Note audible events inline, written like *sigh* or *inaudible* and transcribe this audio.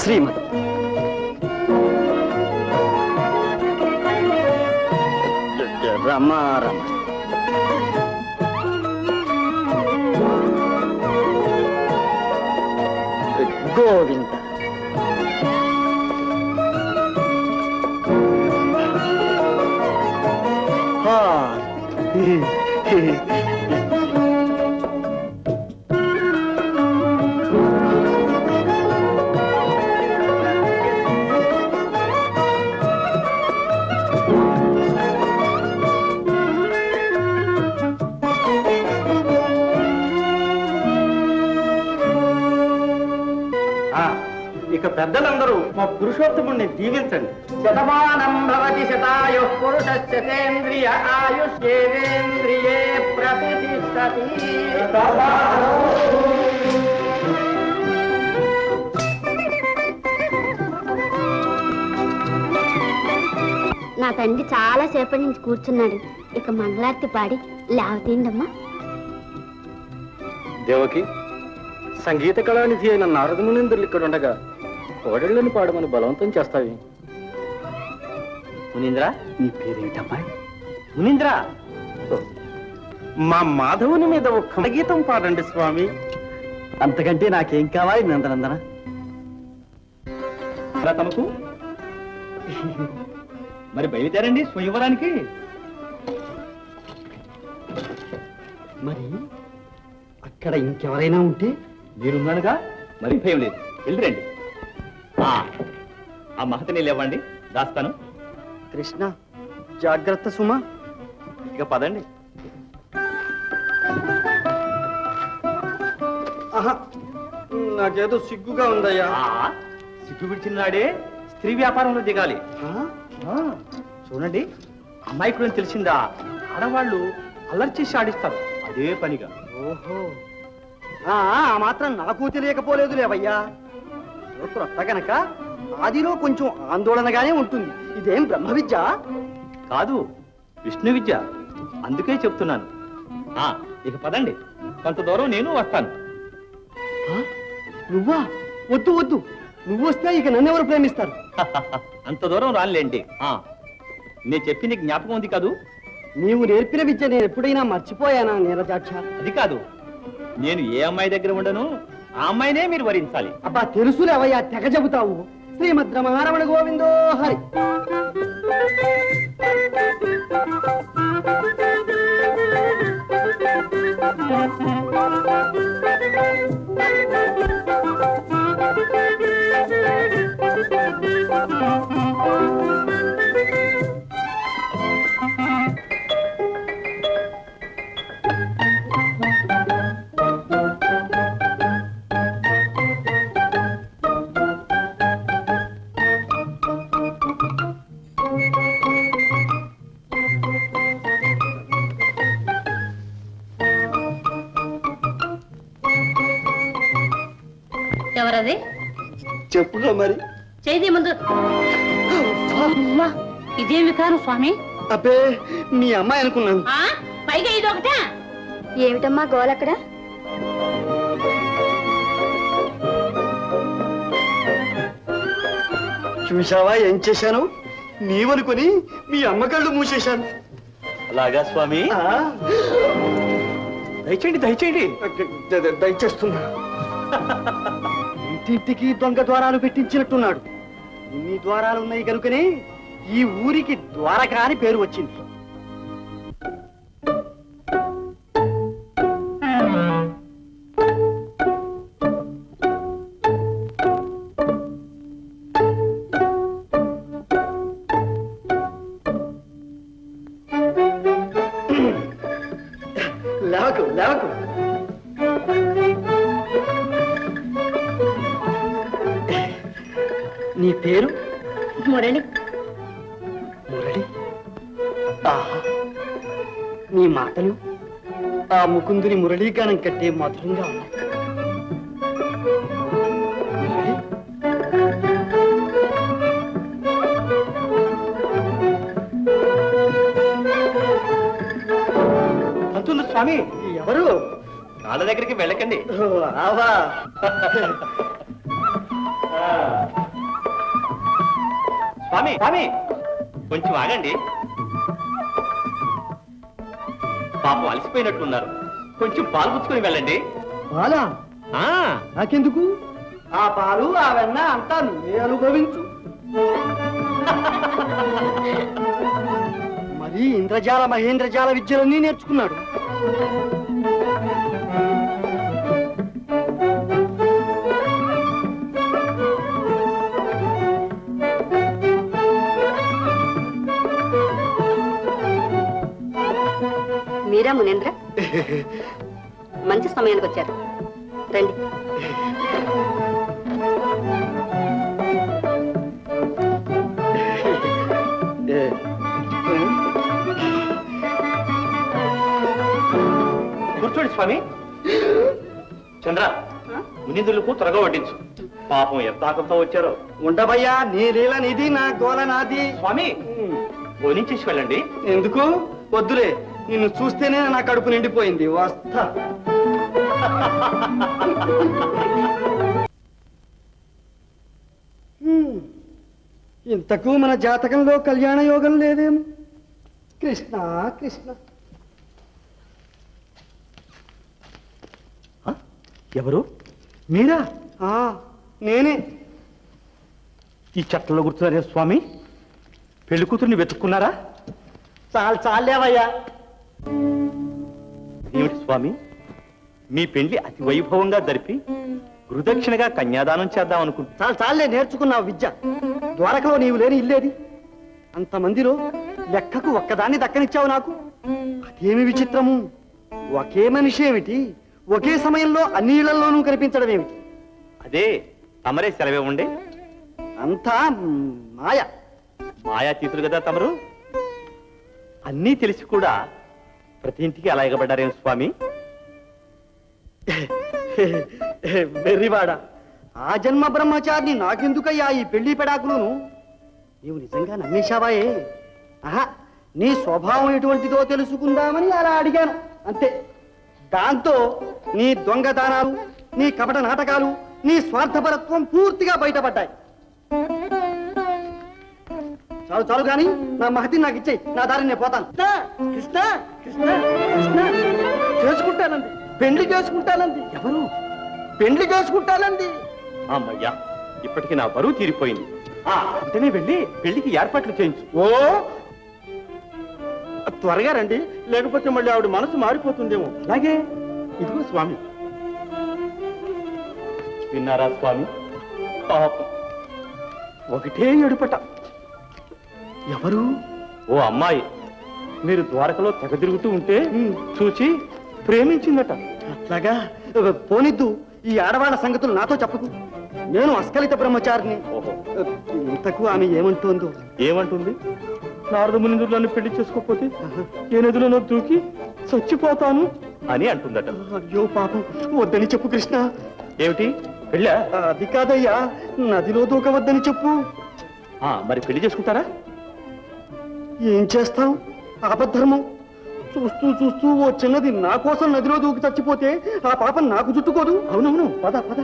శ్రీమతి రమ గోవింద హా. ఆ, పెద్దలందరూ మా పురుషోత్తముణ్ణి దీవించండి. శతమానం భవతి శతాయు పురుషేంద్రియ ఆయుష్యేంద్రియే ప్రతిష్టతి. నా తండ్రి చాలా సేపటి నుంచి కూర్చున్నాడు. ఇక మంగళారతి పాడి లేవతీండమ్మా దేవకి సంగీత కళానిధి అయిన నారదమునిందులు ఇక్కడ ఉండగా కోడళ్ళని పాడమని బలవంతం చేస్తావి. మునీంద్ర? నీ పేరేమిటమ్మాయి మునీంద్ర? మా మాధవుని మీద ఒక గీతం పాడండి స్వామి. అంతకంటే నాకేం కావాలి నందనందన? తమకు? మరి బయలుదేరండి స్వయంవరానికి. మరి అక్కడ ఇంకెవరైనా ఉంటే? మీరున్నానుగా మరి భయం లేదు. వెళ్ళిరండి ఆ, ఆ మహతిని లేవండి దాస్తాను కృష్ణ జాగ్రత్త సుమా. ఇక పదండి. ఆహా నాకేదో సిగ్గుగా ఉందయ్యా. ఆ, సిగ్గు విడిచినాడే స్త్రీ వ్యాపారంలో దిగాలి. ఆ? ఆ, చూడండి. అమ్మాయి కూడా తెలిసిందా? ఆడవాళ్ళు అల్లరి చేసి ఆడిస్తారు. అదే పనిగా. ఓహో. ఆ ఆ మాత్రం నాకు తెలియకపోలేదు లేవయ్యా క్రొత్త గనక ఆదిలో కొంచెం ఆందోళనగానే ఉంటుంది. ఇదేం బ్రహ్మ విద్య కాదు విష్ణు విద్య. అందుకే చెప్తున్నాను. ఆ ఇక పదండి. కొంత దూరం నేను వస్తాను? నువ్వా? వద్దు వద్దు. నువ్వు వస్తే ఇక నన్నెవరు ప్రేమిస్తారు? *laughs* అంత దూరం రానులేండి. ఆ నేను చెప్పింది జ్ఞాపకం ఉంది కాదు? నీవు నేర్పిన విద్య నేను ఎప్పుడైనా మర్చిపోయానా నీరజాక్ష? అది కాదు. నేను ఏ అమ్మాయి దగ్గర ఉండను? ఆ అమ్మాయినే మీరు వరించాలి. అబ్బా తెలుసులేవయ్యా తెగ చెబుతావు. శ్రీమద్ రమణ గోవిందో హరి. ఎవరది? చెప్పుగా మరి. చేయి ముందు. అమ్మా, ఇదేం వికారం స్వామి? అబ్బే మీ అమ్మాయి అనుకున్నాను. ఆ? పైగా ఇది ఒకటా? ఏమిటమ్మా గోలక్కడ చూశావా ఏం చేశాను? నీవనుకొని మీ అమ్మ కళ్ళు మూసేశాను. అలాగా స్వామి? ఆ, దయచేయండి దయచేయండి. The- the- దయచేస్తున్నా. *laughs* ఇంటింటికి దొంగ ద్వారాలు పెట్టించినట్టున్నాడు. ఇన్ని ద్వారాలు ఉన్నాయి కనుకనే ఈ ఊరికి ద్వారక అని పేరు వచ్చింది. నీ పేరు? మురళి. మురళి? ఆహా. నీ మాటలు ఆ ముకుందుని మురళీగానం కట్టే మధురంగా ఉన్నాయి. స్వామి. ఎవరు? వాళ్ళ దగ్గరికి వెళ్ళకండి. స్వామి స్వామి. కొంచెం ఆగండి. పాపం అలసిపోయినట్లున్నారు కొంచెం పాలు పుచ్చుకొని వెళ్ళండి. బాలా ఆ. నాకెందుకు? ఆ పాలు ఆ వెన్న అంతా నువ్వే అనుభవించు. మరి ఇంద్రజాల మహేంద్రజాల విద్యలన్నీ నేర్చుకున్నాడు. మీరా మునేంద్ర? మంచి సమయానికి వచ్చారు. రండి. కూర్చోండి స్వామి. చంద్ర మునిందులకు త్వరగా వడ్డించు. పాపం ఎంత ఆకలితో వచ్చారో. ఉండబయ్యా నీ లీల నీది నా గోల నాది. స్వామి భోనించేసి వెళ్ళండి. ఎందుకు? వద్దులే. నిన్ను చూస్తేనే నా కడుపు నిండిపోయింది. వస్తా. ఇంతకు మన జాతకంలో కళ్యాణ యోగం లేదేమో. కృష్ణ కృష్ణ? ఎవరు? మీరా? ఆ, నేనే. ఈ చెట్లలో కూర్చున్నారే స్వామి. పెళ్ళి కూతుర్ని వెతుక్కున్నారా? చాలు చాలేవయ్యా ఏమిటి స్వామి? మీ పెళ్ళి అతి వైభవంగా జరిపి గురుదక్షిణగా కన్యాదానం చేద్దాం అనుకుంటున్నా చాలు చాలే నేర్చుకున్నావు విద్య. ద్వారకలో నీవు లేని ఇల్లేది. అంతమందిలో లెక్కకు ఒక్కదాన్ని దక్కనిచ్చావు నాకు. అదేమి విచిత్రము? ఒకే మనిషి ఏమిటి? ఒకే సమయంలో అన్ని ఇళ్ళలోనూ కనిపించడం ఏమిటి? అదే తమరే సెలవే ఉండే. అంతా మాయ. మాయాతీతులు కదా తమరు? అన్నీ తెలిసి కూడా ప్రతి ఇంటికి అలా ఎగబడ్డారేం స్వామి? వెర్రివాడ ఆ జన్మ బ్రహ్మచారిని నాకెందుకయ్యా ఈ పెళ్ళి పెడాకులను? నీవు నిజంగా నమ్మేశావాయే? ఆహా నీ స్వభావం ఎటువంటిదో తెలుసుకుందామని అలా అడిగాను అంతే. దాంతో నీ దొంగదానాలు నీ కపట నాటకాలు నీ స్వార్థపరత్వం పూర్తిగా బయటపడ్డాయి. చాలు చాలు కానీ నా మహతి నాకు ఇచ్చేయి. నా దారి నేను పోతాను. కృష్ణ కృష్ణ కృష్ణ చేసుకుంటానండి పెళ్ళి చేసుకుంటానండి ఎవరు? పెళ్ళి చేసుకుంటానండి అమ్మయ్యా ఇప్పటికి నా బరువు తీరిపోయింది. ఆ వెంటనే వెళ్ళి పెళ్ళికి ఏర్పాట్లు చేయించు. ఓ! త్వరగా రండి. లేకపోతే మళ్ళీ ఆవిడ మనసు మారిపోతుందేమో. అలాగే. ఇదిగో స్వామి. విన్నారా స్వామి? పాపం. ఒకటే ఎడుపట ఎవరు? ఓ అమ్మాయి. మీరు ద్వారకలో తెగ తిరుగుతూ ఉంటే. చూచి ప్రేమించిందట. అట్లాగా పోనిద్దు. ఈ ఆడవాళ్ళ సంగతులు నాతో చెప్పకు. నేను అస్కలిత బ్రహ్మచారిని. ఇంతకు ఆమె ఏమంటోందో? ఏమంటుంది? నారద మునిందుడు నన్ను పెళ్ళి చేసుకోకపోతే ఏ నదిలో దూకి చచ్చిపోతాను అని అంటుందట. అయ్యో పాపం. వద్దని చెప్పు కృష్ణ. ఏమిటి? పెళ్ళా? అది కాదయ్యా. నదిలో దూకవద్దని చెప్పు. ఆ, మరి పెళ్ళి చేసుకుంటారా? ఏం చేస్తాం ఆపద్ధర్మం చూస్తూ చూస్తూ ఓ చిన్నది నా కోసం నదిలో దూకి చచ్చిపోతే ఆ పాపం నాకు చుట్టుకోదు. అవునవును పద పద.